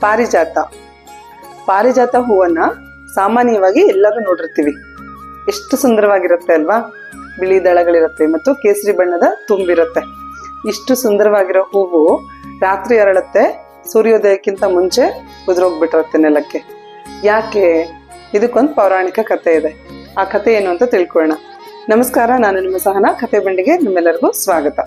ಪಾರಿಜಾತ. ಪಾರಿಜಾತ ಹೂವನ್ನ ಸಾಮಾನ್ಯವಾಗಿ ಎಲ್ಲರೂ ನೋಡಿರ್ತೀವಿ. ಎಷ್ಟು ಸುಂದರವಾಗಿರುತ್ತೆ ಅಲ್ವಾ? ಬಿಳಿ ದಳಗಳಿರುತ್ತೆ ಮತ್ತು ಕೇಸರಿ ಬಣ್ಣದ ತುಂಬಿರುತ್ತೆ. ಇಷ್ಟು ಸುಂದರವಾಗಿರೋ ಹೂವು ರಾತ್ರಿ ಅರಳುತ್ತೆ, ಸೂರ್ಯೋದಯಕ್ಕಿಂತ ಮುಂಚೆ ಉದುರೋಗ್ಬಿಟ್ಟಿರುತ್ತೆ ನೆಲಕ್ಕೆ. ಯಾಕೆ? ಇದಕ್ಕೊಂದು ಪೌರಾಣಿಕ ಕಥೆ ಇದೆ. ಆ ಕಥೆ ಏನು ಅಂತ ತಿಳ್ಕೊಳ್ಳೋಣ. ನಮಸ್ಕಾರ, ನಾನು ನಿಮ್ಮ ಸಹನ ಕತೆ ಬಂಡಿಗೆ ನಿಮ್ಮೆಲ್ಲರಿಗೂ ಸ್ವಾಗತ.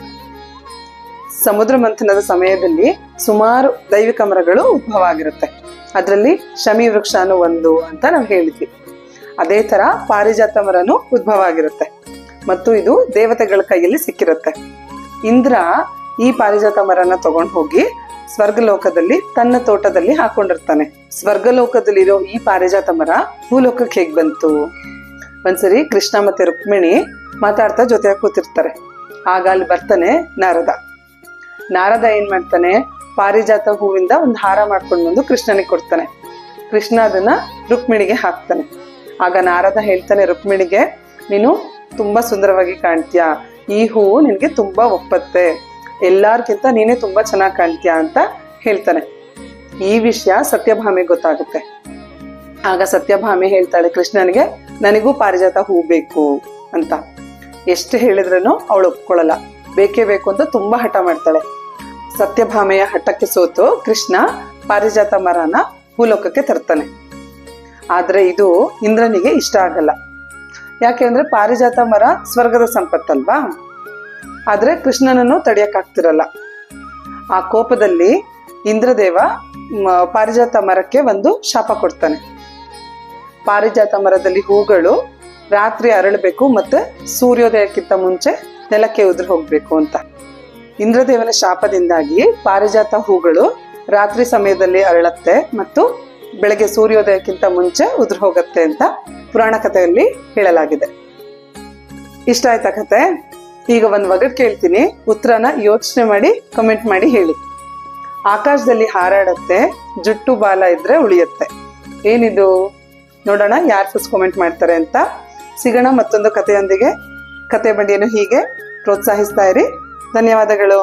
ಸಮುದ್ರ ಮಂಥನದ ಸಮಯದಲ್ಲಿ ಸುಮಾರು ದೈವಿಕ ಮರಗಳು ಉದ್ಭವ ಆಗಿರುತ್ತೆ ಅದರಲ್ಲಿ ಶಮಿ ವೃಕ್ಷ ಅನ್ನೋ ಒಂದು ಅಂತ ನಾವು ಹೇಳಿದ್ವಿ. ಅದೇ ತರ ಪಾರಿಜಾತ ಮರನು ಉದ್ಭವ ಆಗಿರುತ್ತೆ ಮತ್ತು ಇದು ದೇವತೆಗಳ ಕೈಯಲ್ಲಿ ಸಿಕ್ಕಿರುತ್ತೆ. ಇಂದ್ರ ಈ ಪಾರಿಜಾತ ಮರನ ತಗೊಂಡು ಹೋಗಿ ಸ್ವರ್ಗಲೋಕದಲ್ಲಿ ತನ್ನ ತೋಟದಲ್ಲಿ ಹಾಕೊಂಡಿರ್ತಾನೆ. ಸ್ವರ್ಗಲೋಕದಲ್ಲಿರೋ ಈ ಪಾರಿಜಾತ ಮರ ಭೂಲೋಕಕ್ಕೆ ಹೇಗ್ ಬಂತು? ಒಂದ್ಸರಿ ಕೃಷ್ಣ ಮತ್ತೆ ರುಕ್ಮಿಣಿ ಮಾತಾಡ್ತಾ ಜೊತೆಯಾಗಿ ಕೂತಿರ್ತಾರೆ. ಆಗ ಅಲ್ಲಿ ಬರ್ತಾನೆ ನಾರದ. ನಾರದ ಏನ್ ಮಾಡ್ತಾನೆ? ಪಾರಿಜಾತ ಹೂವಿಂದ ಒಂದು ಹಾರ ಮಾಡ್ಕೊಂಡು ಬಂದು ಕೃಷ್ಣನಿಗೆ ಕೊಡ್ತಾನೆ. ಕೃಷ್ಣ ಅದನ್ನ ರುಕ್ಮಿಣಿಗೆ ಹಾಕ್ತಾನೆ. ಆಗ ನಾರದ ಹೇಳ್ತಾನೆ ರುಕ್ಮಿಣಿಗೆ, ನೀನು ತುಂಬಾ ಸುಂದರವಾಗಿ ಕಾಣ್ತೀಯ. ಈ ಹೂವು ನಿನಗೆ ತುಂಬಾ ಒಪ್ಪತ್ತೆ. ಎಲ್ಲಾರ್ಗಿಂತ ನೀನೇ ತುಂಬಾ ಚೆನ್ನಾಗಿ ಕಾಣ್ತೀಯ? ಅಂತ ಹೇಳ್ತಾನೆ. ಈ ವಿಷಯ ಸತ್ಯಭಾಮೆ ಗೊತ್ತಾಗುತ್ತೆ. ಆಗ ಸತ್ಯಭಾಮೆ ಹೇಳ್ತಾಳೆ ಕೃಷ್ಣನಿಗೆ, ನನಗೂ ಪಾರಿಜಾತ ಹೂ ಬೇಕು ಅಂತ. ಎಷ್ಟು ಹೇಳಿದ್ರೂ ಅವಳು ಒಪ್ಕೊಳ್ಳಲ್ಲ. ಬೇಕೇ ಬೇಕು ಅಂತ ತುಂಬಾ ಹಠ ಮಾಡ್ತಾಳೆ. ಸತ್ಯಭಾಮೆಯ ಹಠಕ್ಕೆ ಸೋತು ಕೃಷ್ಣ ಪಾರಿಜಾತ ಮರನ ಭೂಲೋಕಕ್ಕೆ ತರ್ತಾನೆ. ಆದ್ರೆ ಇದು ಇಂದ್ರನಿಗೆ ಇಷ್ಟ ಆಗಲ್ಲ. ಯಾಕೆ ಅಂದ್ರೆ ಪಾರಿಜಾತ ಮರ ಸ್ವರ್ಗದ ಸಂಪತ್ತಲ್ವಾ? ಆದ್ರೆ ಕೃಷ್ಣನನ್ನು ತಡೆಯಕ್ಕಾಗ್ತಿರಲ್ಲ. ಆ ಕೋಪದಲ್ಲಿ ಇಂದ್ರದೇವ ಪಾರಿಜಾತ ಮರಕ್ಕೆ ಒಂದು ಶಾಪ ಕೊಡ್ತಾನೆ. ಪಾರಿಜಾತ ಮರದಲ್ಲಿ ಹೂಗಳು ರಾತ್ರಿ ಅರಳಬೇಕು ಮತ್ತೆ ಸೂರ್ಯೋದಯಕ್ಕಿಂತ ಮುಂಚೆ ನೆಲಕ್ಕೆ ಉದುರು ಹೋಗ್ಬೇಕು ಅಂತ. ಇಂದ್ರದೇವನ ಶಾಪದಿಂದಾಗಿ ಪಾರಿಜಾತ ಹೂಗಳು ರಾತ್ರಿ ಸಮಯದಲ್ಲಿ ಅರಳತ್ತೆ ಮತ್ತು ಬೆಳಗ್ಗೆ ಸೂರ್ಯೋದಯಕ್ಕಿಂತ ಮುಂಚೆ ಉದುರು ಹೋಗುತ್ತೆ ಅಂತ ಪುರಾಣ ಕಥೆಯಲ್ಲಿ ಹೇಳಲಾಗಿದೆ. ಇಷ್ಟ ಆಯ್ತಾ ಕತೆ ಈಗ ಒಂದು ಒಗಟ್ ಕೇಳ್ತೀನಿ. ಉತ್ತರನ ಯೋಚನೆ ಮಾಡಿ ಕಮೆಂಟ್ ಮಾಡಿ ಹೇಳಿ. ಆಕಾಶದಲ್ಲಿ ಹಾರಾಡತ್ತೆ, ಜುಟ್ಟು ಬಾಲ ಇದ್ರೆ ಉಳಿಯುತ್ತೆ. ಏನಿದು? ನೋಡೋಣ ಯಾರು ಫಸ್ಟ್ ಕಮೆಂಟ್ ಮಾಡ್ತಾರೆ ಅಂತ. ಸಿಗೋಣ ಮತ್ತೊಂದು ಕಥೆಯೊಂದಿಗೆ. ಕತೆ ಬಂಡಿಯನ್ನು ಹೀಗೆ ಪ್ರೋತ್ಸಾಹಿಸ್ತಾ ಇರಿ. ಧನ್ಯವಾದಗಳು.